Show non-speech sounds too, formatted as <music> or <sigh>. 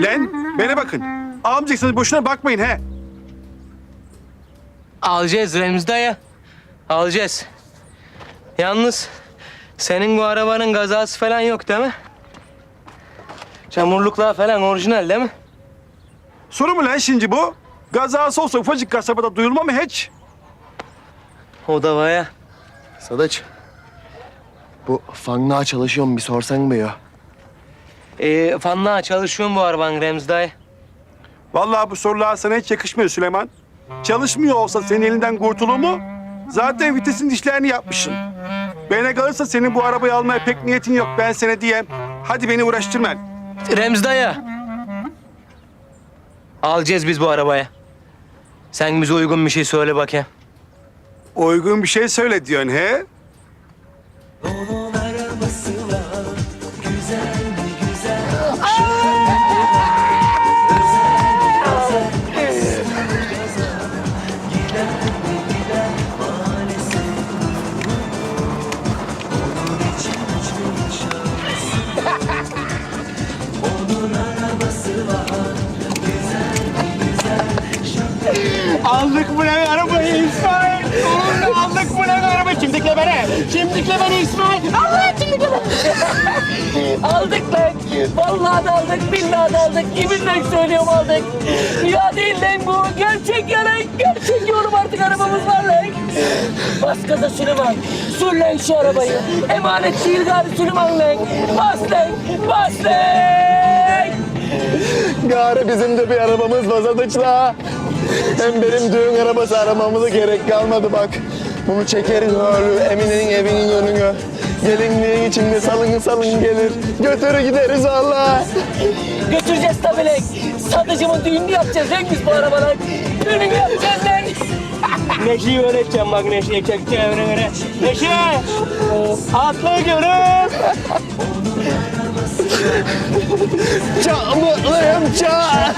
Lan bana bakın. Almayacaksınız boşuna bakmayın he. Alacağız Remzi dayı. Alacağız. Yalnız senin bu arabanın gazası falan yok değil mi? Çamurluklar falan orijinal değil mi? Soru mu lan şimdi bu? Gazası olsa ufacık kasabada duyulma mı hiç? O da baya. Sadıç. Bu fanlığa çalışıyor mu bir sorsan mı ya? Ee, fanla çalışıyorum bu araban Remzi dayı. Vallahi bu sorular sana hiç yakışmıyor Süleyman. Çalışmıyor olsa senin elinden kurtulur mu? Zaten vitesin dişlerini yapmışsın. Bana kalırsa senin bu arabayı almaya pek niyetin yok ben sana diyeyim. Hadi beni uğraştırma. Remzi dayı. Alacağız biz bu arabaya. Sen bize uygun bir şey söyle bakayım. Uygun bir şey söyle diyorsun he? Aldık bu ne arabayı İsmail. Oğlum aldık bu ne araba. Kimdikle beni. Kimdikle beni İsmail. Allah kimdikle beni. <laughs> Aldık lan. Vallahi de aldık, billahi de aldık. Yeminle söylüyorum aldık. Ya değil lan bu. Gerçek ya lan. Gerçek yorum artık arabamız var lan. Bas gaza Süleyman. Sür lan şu arabayı. Emanet değil gari Süleyman lan. Bas lan. Bas lan. Gari bizim de bir arabamız var Sadıç'la. Hem benim düğün arabası aramamıza gerek kalmadı bak. Bunu çekeriz öyle Emine'nin evinin önüne. Gelinliğin içinde salın salın gelir. Götürü gideriz valla. Götüreceğiz tabii lan. Sadıcımın düğününü yapacağız lan biz bu arabalar. Düğününü yapacağız lan. <laughs> Neşe'yi öğreteceğim bak Neşe'ye çekeceğim öyle öyle. Neşe. Atla görüm. Çağ